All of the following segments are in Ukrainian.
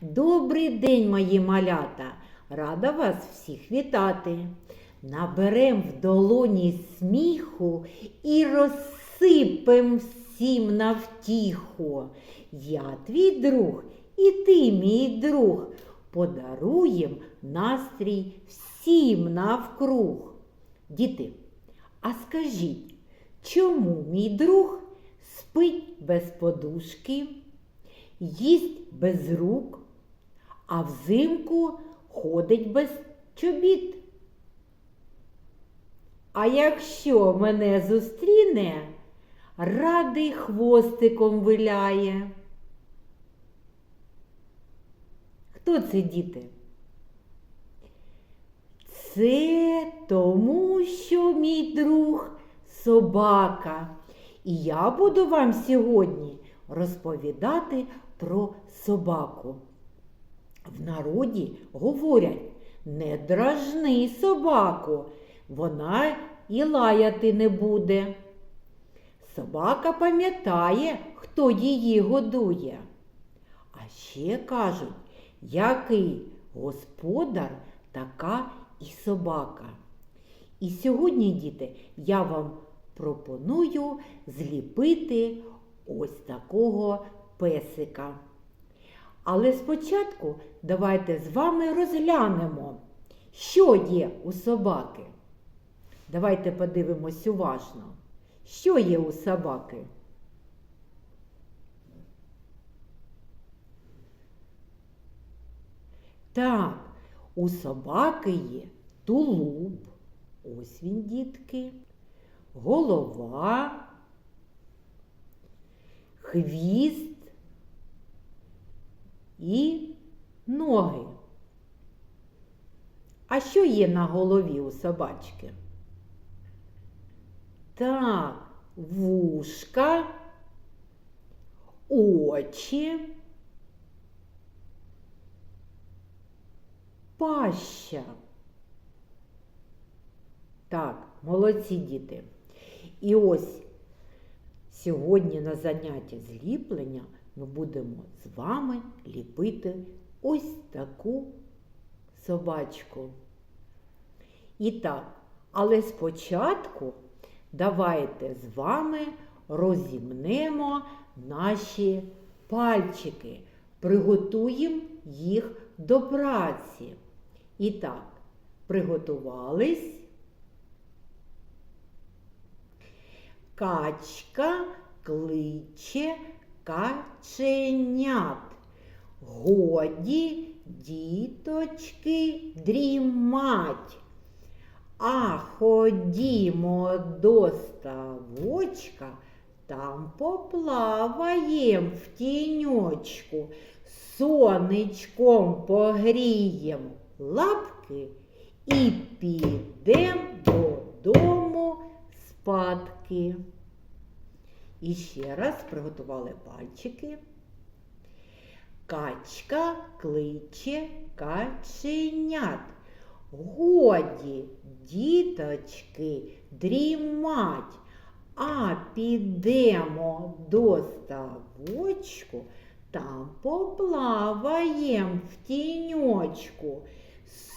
Добрий день, мої малята! Рада вас всіх вітати. Наберем в долоні сміху і розсипем всім навтіху. Я твій друг, і ти, мій друг, подаруєм настрій всім навкруг. Діти, а скажіть, чому мій друг спить без подушки, їсть без рук, а взимку ходить без чобіт? А якщо мене зустріне, радий хвостиком виляє. Хто це діти? Це тому, що мій друг собака. І я буду вам сьогодні розповідати про собаку. В народі говорять, не дражни собаку, вона і лаяти не буде. Собака пам'ятає, хто її годує. А ще кажуть, який господар, така і собака. І сьогодні, діти, я вам пропоную зліпити ось такого песика. Але спочатку давайте з вами розглянемо, що є у собаки. Давайте подивимось уважно. Що є у собаки? Так, у собаки є тулуб, ось він, дітки, голова, хвіст і ноги. А що є на голові у собачки? Так, вушка, очі, паща. Так, молодці діти. І ось сьогодні на занятті зліплення ми будемо з вами ліпити ось таку собачку. І так, але спочатку давайте з вами розімнемо наші пальчики, приготуємо їх до праці. І так, приготувались. Качка кличе каченят. Годі, діточки, дрімать. А ходімо до ставочка, там поплаваєм в тіньочку, сонечком погрієм лапки і підем додому спадки. І ще раз приготували пальчики. Качка кличе каченят. Годі, діточки, дрімать, а підемо до ставочку, там поплаваєм в тіньочку,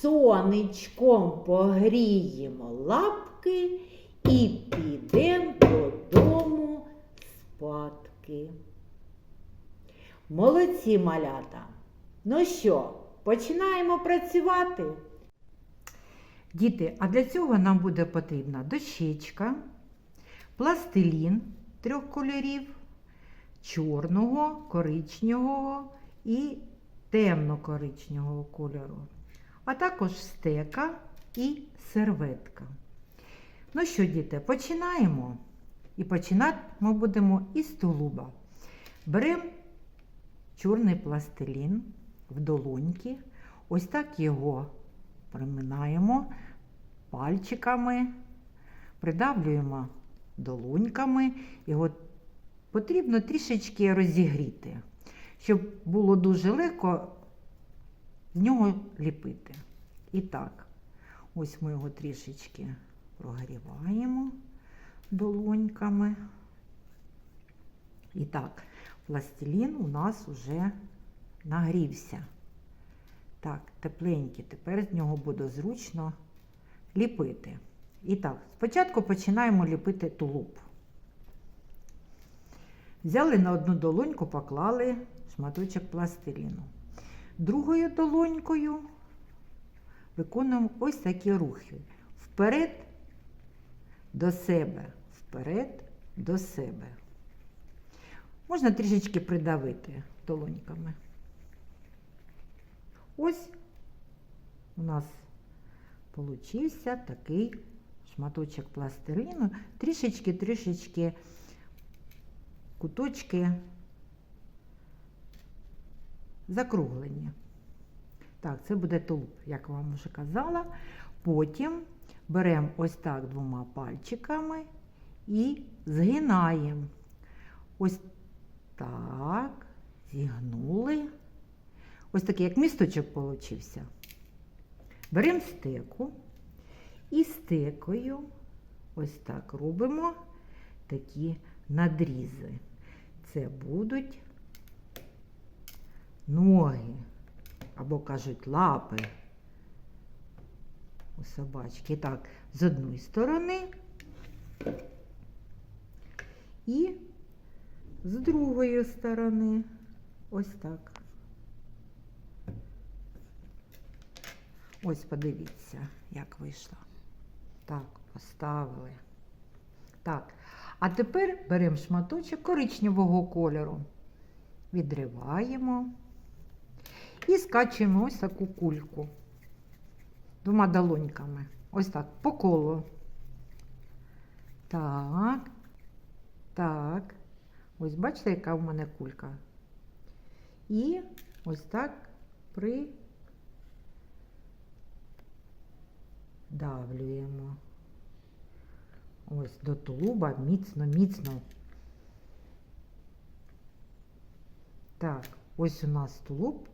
сонечком погріємо лапки і підем додому спадки. Молодці малята. Ну що, починаємо працювати? Діти, а для цього нам буде потрібна дощечка, пластилін трьох кольорів, чорного, коричневого і темно-коричневого кольору, а також стека і серветка. Ну що, діти, починаємо. І починати ми будемо із тулуба. Беремо чорний пластилін в долоньки, ось так його приминаємо пальчиками, придавлюємо долоньками. Його потрібно трішечки розігріти, щоб було дуже легко з нього ліпити. І так, ось ми його трішечки прогріваємо долоньками. І так, пластилін у нас вже нагрівся. Так, тепленький. Тепер з нього буде зручно ліпити. І так, спочатку починаємо ліпити тулуб. Взяли на одну долоньку, поклали шматочок пластиліну. Другою долонькою виконуємо ось такі рухи. Вперед до себе, вперед до себе. Можна трішечки придавити долоньками. Ось у нас получився такий шматочок пластиліну, трішечки-трішечки куточки закруглені. Так, це буде тулуб, як вам вже казала. Потім беремо ось так двома пальчиками і згинаємо. Ось так, зігнули. Ось такий, як місточок получився. Беремо стеку і стекою ось так робимо такі надрізи. Це будуть ноги, або кажуть лапи у собачки. Так, з одної сторони і з другої сторони. Ось так. Ось подивіться, як вийшло. Так, поставили. Так. А тепер беремо шматочок коричневого кольору, відриваємо і скачуємо ось таку кульку двома долоньками. Ось так, по колу. Так, так. Ось бачите, яка в мене кулька. І ось так придавлюємо. Ось до тулуба міцно, міцно. Так, ось у нас тулуб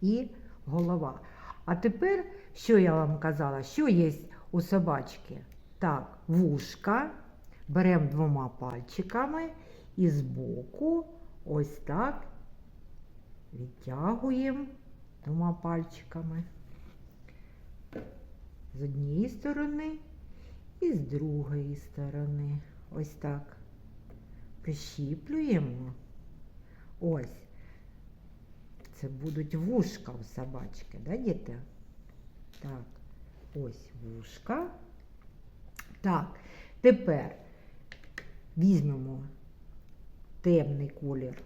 і голова. А тепер, що я вам казала, що є у собачки? Так, вушка. Беремо двома пальчиками і збоку ось так відтягуємо двома пальчиками. З однієї сторони і з другої сторони. Ось так. Прищіплюємо. Ось. Це будуть вушка у собачки, да, діти? Так, ось вушка. Так, тепер візьмемо темний колір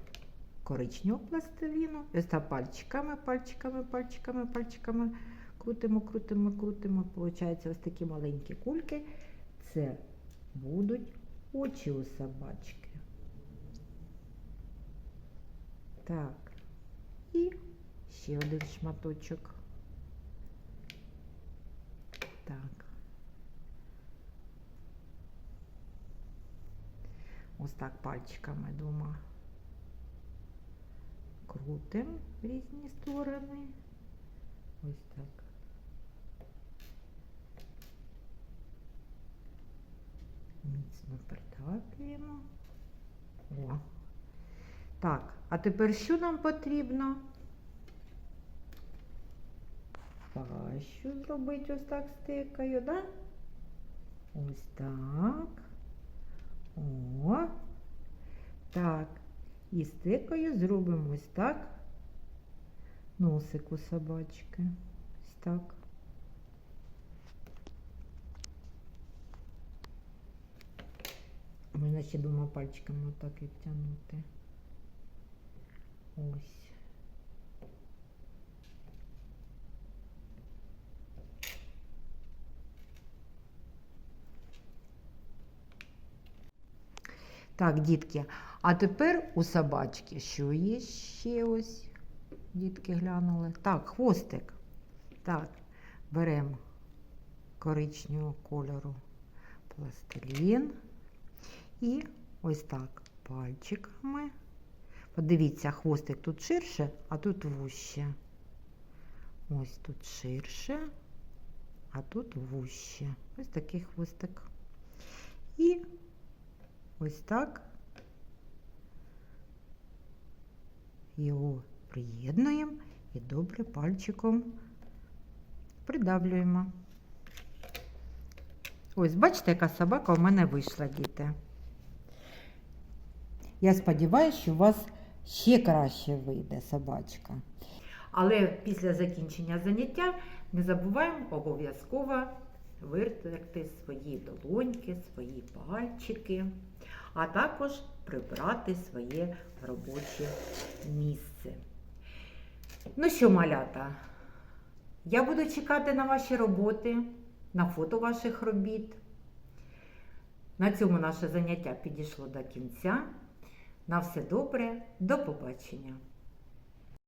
коричневого пластиліну. Ось так пальчиками, пальчиками, пальчиками, пальчиками. Крутимо, крутимо, крутимо. Получається ось такі маленькі кульки. Це будуть очі у собачки. Так. І ще один шматочок. Так. Ось так пальчиками двома крутимо в різні сторони. Ось так. Міцно притаплюємо. О. Так, а тепер що нам потрібно? Пащу зробити ось так стикаю, да? Ось так. О. Так. І стикою зробимо ось так. Носик у собачки. Ось так. Можна ще двома пальчиками отак відтягнути. Ось. Так, дітки, а тепер у собачки, що є ще ось? Дітки глянули. Так, хвостик. Так, беремо коричневого кольору пластилін. І ось так пальчиками. Подивіться, хвостик тут ширше, а тут вуще. Ось тут ширше, а тут вуще. Ось такий хвостик. І ось так його приєднуємо і добре пальчиком придавлюємо. Ось, бачите, яка собака у мене вийшла, діти. Я сподіваюся, що у вас ще краще вийде собачка. Але після закінчення заняття не забуваємо обов'язково витерти свої долоньки, свої пальчики, а також прибрати своє робоче місце. Ну що, малята, я буду чекати на ваші роботи, на фото ваших робіт. На цьому наше заняття підійшло до кінця. На все добре, до побачення!